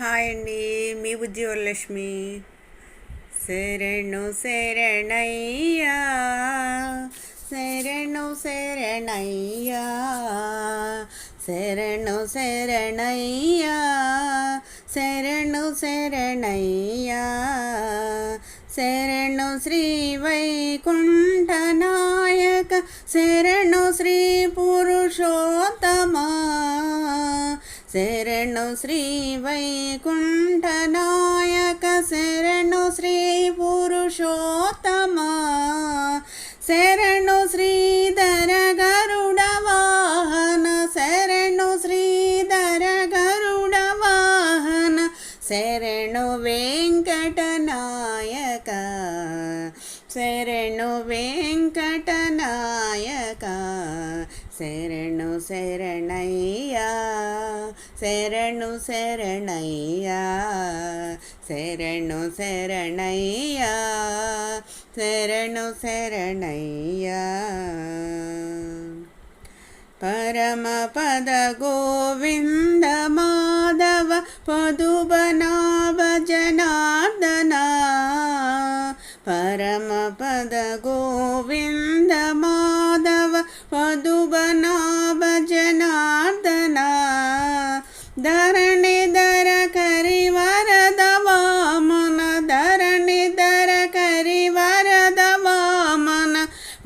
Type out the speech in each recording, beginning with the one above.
Hi అండి మీ ఉద్యోగలక్ష్మి శరణు శరణయ్యా. శరణు శరణయ్యా. శరణు శరణయ్యా. శరణు శరణయ్యా. శరణు శ్రీ వైకుంఠనాయక శరణు శ్రీ పూ శరణు శ్రీ వైకుంఠనాయక శరణు శ్రీ పురుషోత్తమ శరణు శ్రీధర గరుడ వాహన శరణు శ్రీధర గరుడ వాహన శరణు వెంకటనాయక శరణు వెంకట శరణు శరణయ్యా శరణు శరణయ్యా శరణు శరణయ్యా శరణు శరణయ్యా. పరమ పద గోవింద మాధవ పదు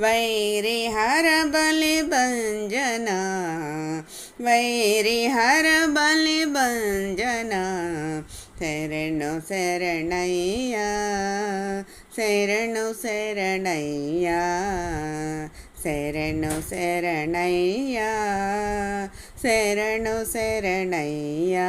వామన వైరి హర బలి భంజన వైరి హర బలి భంజన శరణు శరణయ్యా శరణు శరణయ్యా శరణు శరణయ్యా శరణు శరణయ్యా.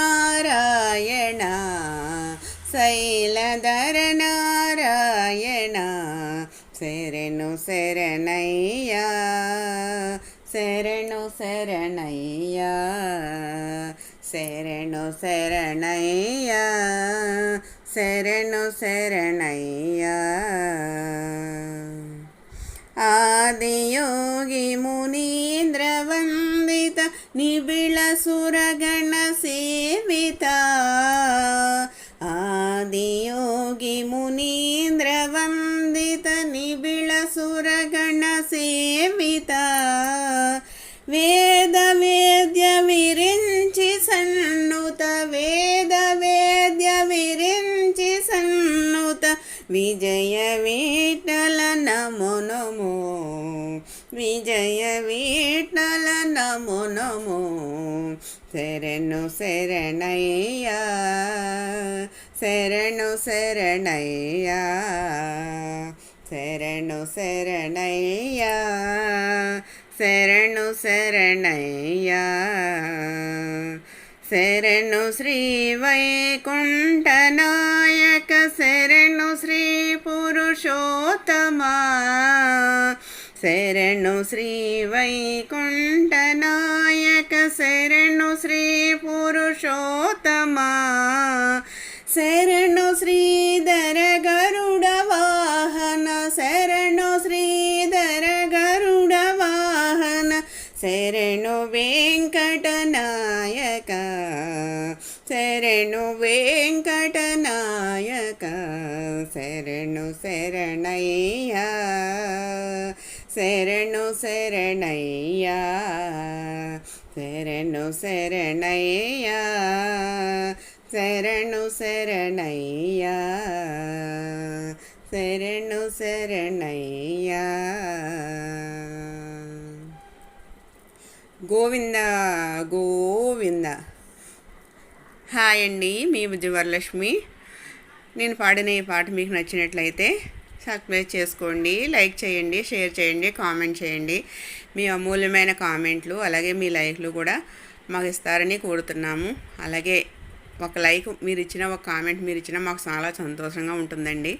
శైలధర నారాయణ శరణు శరణయ్యా శరణు శరణయ్యా శరణు శరణయ్యా శరణు శరణయ్య. వేద వేద్య విరించి సన్నుత వేద వేద్య విరించి సన్నుత విజయ వీటల నమో నమో విజయ వీటల నమో నమో శరణు శరణయ్యా శరణు శరణయ్యా శరణు శరణయ్యా. శరణు శరణయ్య. శరణు శ్రీ వైకుంఠనాయక శరణు శ్రీ పురుషోత్తమా. శరణు శ్రీ వైకుంఠనాయక శరణు శరణు వెంకటనాయక శరణు వెంకటనాయక శరణు శరణయ్య శరణు శరణయ్య శరణు శరణయ్య శరణు శరణయ్య శరణు శరణయ్యా. గోవింద గోవింద. హాయ్ అండి మీ వరలక్ష్మి నేను పాడిన ఈ పాట మీకు నచ్చినట్లయితే సబ్స్క్రైబ్ చేసుకోండి లైక్ చేయండి షేర్ చేయండి కామెంట్ చేయండి. మీ అమూల్యమైన కామెంట్లు అలాగే మీ లైక్లు కూడా మాకు ఇస్తారని కోరుతున్నాము. అలాగే ఒక లైక్ మీరు ఇచ్చిన ఒక కామెంట్ మీరు ఇచ్చిన మాకు చాలా సంతోషంగా ఉంటుందండి.